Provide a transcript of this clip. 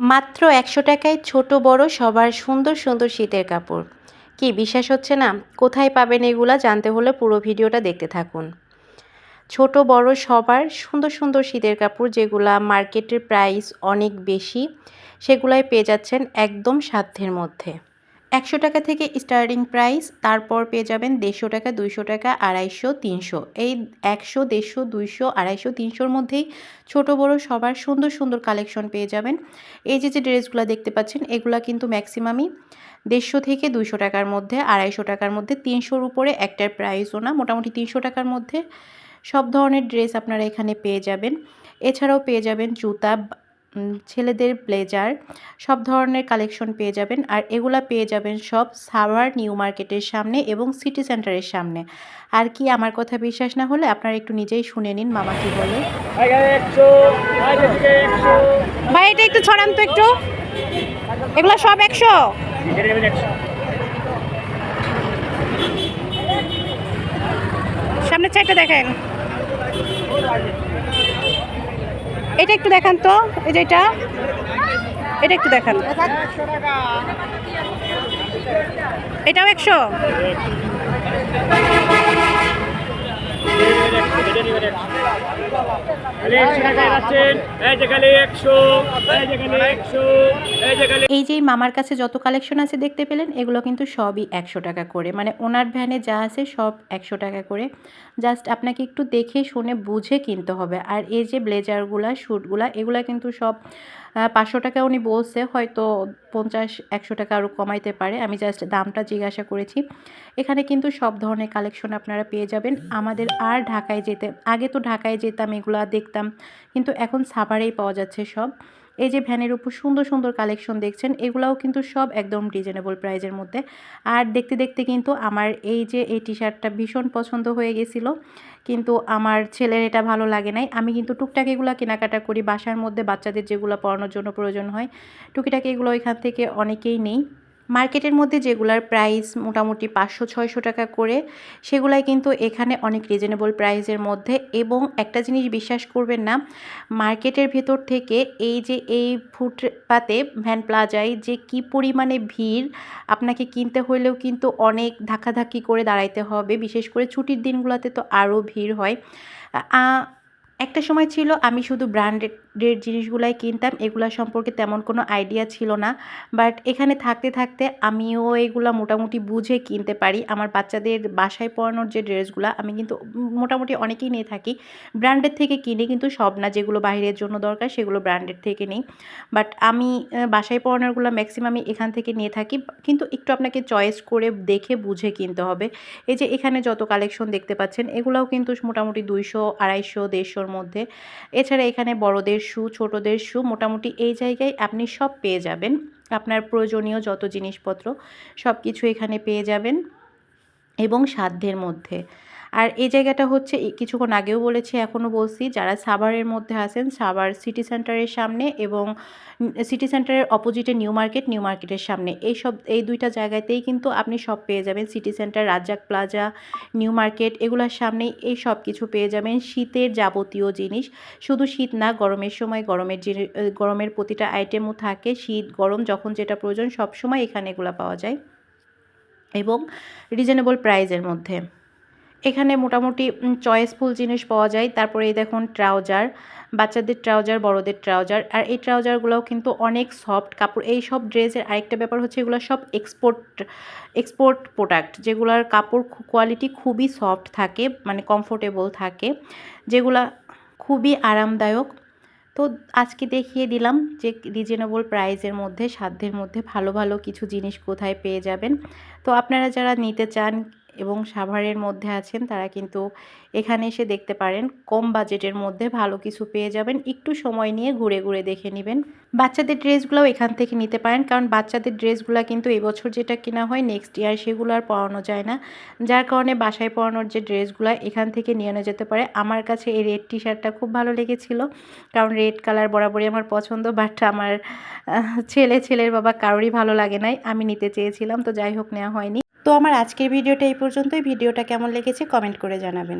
মাত্র একশো টাকায় ছোট বড় সবার সুন্দর সুন্দর শীতের কাপড়। কি বিশ্বাস হচ্ছে না? কোথায় পাবেন এগুলো জানতে হলে পুরো ভিডিওটা দেখতে থাকুন। ছোট বড় সবার সুন্দর সুন্দর শীতের কাপড় যেগুলা মার্কেটের প্রাইস অনেক বেশি, সেগুলাই পেয়ে যাচ্ছেন একদম সাধ্যের মধ্যে। একশো টাকা থেকে স্টার্টিং প্রাইস, তারপর পেয়ে যাবেন দেড়শো টাকা, দুইশো টাকা, আড়াইশো, তিনশো। এই একশো, দেড়শো, দুইশো, আড়াইশো, তিনশোর মধ্যেই ছোট, বড় সবার সুন্দর সুন্দর কালেকশন পেয়ে যাবেন। এই যে যে ড্রেসগুলো দেখতে পাচ্ছেন, এগুলো কিন্তু ম্যাক্সিমামই দেড়শো থেকে দুইশো টাকার মধ্যে, আড়াইশো টাকার মধ্যে, তিনশোর উপরে একটার প্রাইসও না, মোটামুটি তিনশো টাকার মধ্যে সব ধরনের ড্রেস আপনারা এখানে পেয়ে যাবেন। এছাড়াও পেয়ে যাবেন জুতা ছেলেদের ব্লেজার, সব ধরনের কালেকশন পেয়ে যাবেন। আর এগুলা পেয়ে যাবেন সব সাভার, নিউ মার্কেটের সামনে এবং সিটি সেন্টারের সামনে। আর কি আমার কথা বিশ্বাস না হলে আপনারা একটু নিজেই শুনে নিন, মামা কি বলে। ভাই, এটা একটু ছড়ান তো একটু। এগুলো সব একশো? সামনে চারটা দেখেন। এটা একটু দেখান তো এই যে এটা। এটা একটু দেখান। এটাও একশো? এই যে মামার কাছে যত কালেকশন আছে দেখতে পেলেন, এগুলো কিন্তু সবই একশো টাকা করে। মানে ওনার ভ্যানে যা আছে সব একশো টাকা করে। জাস্ট আপনাকে একটু দেখে শুনে বুঝে কিনতে হবে। আর এই যে ব্লেজারগুলা, শ্যুটগুলা, এগুলা কিন্তু সব পাঁচশো টাকা উনি বলছে, হয়তো পঞ্চাশ, একশো টাকা আরও কমাইতে পারে। আমি জাস্ট দামটা জিজ্ঞাসা করেছি। এখানে কিন্তু সব ধরনের কালেকশন আপনারা পেয়ে যাবেন। আমাদের আর ঢাকায় যেতে, আগে তো ঢাকায় যেতাম, এগুলো দেখতাম। কিন্তু এখন সাভারেই পাওয়া যাচ্ছে সব। এই যে ভ্যানের উপর সুন্দর সুন্দর কালেকশন দেখছেন, এগুলাও কিন্তু সব একদম রিজনেবল প্রাইজের মধ্যে। আর দেখতে দেখতে কিন্তু আমার এই যে এই টি শার্টটা ভীষণ পছন্দ হয়ে গেছিল। কিন্তু আমার ছেলের এটা ভালো লাগে নাই। আমি কিন্তু টুকটাক এগুলো কেনাকাটা করি, বাসার মধ্যে বাচ্চাদের যেগুলো পড়ানোর জন্য প্রয়োজন হয়, টুকিটাকি এগুলো এখান থেকে অনেকেই নেই। মার্কেটের মধ্যে যেগুলার প্রাইস মোটামুটি পাঁচশো, ছয়শো টাকা করে, সেগুলাই কিন্তু এখানে অনেক রিজনেবল প্রাইসের মধ্যে। এবং একটা জিনিস বিশ্বাস করবেন না, মার্কেটের ভেতর থেকে এই যে এই ফুটপাতে ভ্যান প্লাজায় যে কি পরিমাণে ভিড়, আপনাকে কিনতে হলেও কিন্তু অনেক ধাক্কাধাক্কি করে দাঁড়াইতে হবে। বিশেষ করে ছুটির দিনগুলোতে তো আরও ভিড় হয়। একটা সময় ছিল আমি শুধু ব্র্যান্ডেড জিনিসগুলাই কিনতাম, এগুলা সম্পর্কে তেমন কোনো আইডিয়া ছিল না। বাট এখানে থাকতে থাকতে আমিও এগুলা মোটামুটি বুঝে কিনতে পারি। আমার বাচ্চাদের বাসায় পরানোর যে ড্রেসগুলো, আমি কিন্তু মোটামুটি অনেকেই নিয়ে থাকি। ব্র্যান্ডের থেকে কিনে, কিন্তু সব না, যেগুলো বাইরের জন্য দরকার, সেগুলো ব্র্যান্ডের থেকে নিই। বাট আমি বাসায় পরানোরগুলো ম্যাক্সিমামই এখান থেকে নিয়ে থাকি। কিন্তু একটু আপনাকে চয়েস করে দেখে বুঝে কিনতে হবে। এই যে এখানে যত কালেকশন দেখতে পাচ্ছেন, এগুলাও কিন্তু মোটামুটি দুইশো, আড়াইশো, দেড়শোর মধ্যে। এছাড়া এখানে বড়দের শু, ছোটদের শু, মোটামুটি এই জায়গায় আপনি সব পেয়ে যাবেন। আপনার প্রয়োজনীয় যত জিনিসপত্র সব কিছু এখানে পেয়ে যাবেন এবং সাধ্যের মধ্যে। আর এই জায়গাটা হচ্ছে কিছুক্ষণ আগেও বলেছি, এখনও বলছি, যারা সাভারের মধ্যে আছেন, সাভার সিটি সেন্টারের সামনে এবং সিটি সেন্টারের অপোজিটে নিউ মার্কেট, নিউ মার্কেটের সামনে। এই সব, এই দুইটা জায়গাতেই কিন্তু আপনি সব পেয়ে যাবেন। City centre, Razzak plaza, new market, এগুলোর সামনেই এই সব কিছু পেয়ে যাবেন। শীতের যাবতীয় জিনিস, শুধু শীত না, গরমের সময় গরমের গরমের প্রতিটা আইটেমও থাকে। শীত, গরম, যখন যেটা প্রয়োজন সব সময় এখানে এগুলো পাওয়া যায় এবং রিজনেবল প্রাইজের মধ্যে। এখানে মোটামুটি চয়েসফুল জিনিস পাওয়া যায়। তারপরে এই দেখুন ট্রাউজার বাচ্চাদের ট্রাউজার বড়দের ট্রাউজার আর এই ট্রাউজারগুলোও কিন্তু অনেক সফট কাপড়। এই সব ড্রেসের আরেকটা ব্যাপার হচ্ছে এগুলো সব এক্সপোর্ট এক্সপোর্ট প্রোডাক্ট যেগুলোর কাপড় কোয়ালিটি খুবই সফট থাকে মানে কমফোর্টেবল থাকে, যেগুলা খুবই আরামদায়ক। তো আজকে দেখিয়ে দিলাম যে রিজনেবল প্রাইসের মধ্যে, সাধ্যের মধ্যে ভালো ভালো কিছু জিনিস কোথায় পেয়ে যাবেন। তো আপনারা যারা নিতে চান এবং সাভারের মধ্যে আছেন, তারা কিন্তু এখানে এসে দেখতে পারেন। কম বাজেটের মধ্যে ভালো কিছু পেয়ে যাবেন। একটু সময় নিয়ে ঘুরে ঘুরে দেখে নেবেন। বাচ্চাদের ড্রেসগুলোও এখান থেকে নিতে পারেন। কারণ বাচ্চাদের ড্রেসগুলো কিন্তু এবছর যেটা কেনা হয় নেক্সট ইয়ার সেগুলো আর পরানো যায় না। যার কারণে বাসায় পরানোর যে ড্রেসগুলো এখান থেকে নিয়ে আনা যেতে পারে। আমার কাছে এই রেড টি শার্টটা খুব ভালো লেগেছিল। কারণ রেড কালার বরাবরই আমার পছন্দ বাট আমার ছেলে, ছেলের বাবা কারোরই ভালো লাগে নাই। আমি নিতে চেয়েছিলাম, তো যাই হোক নেওয়া হয়নি। তো আমার আজকের ভিডিওটা এই পর্যন্তই। ভিডিওটা কেমন লেগেছে কমেন্ট করে জানাবেন।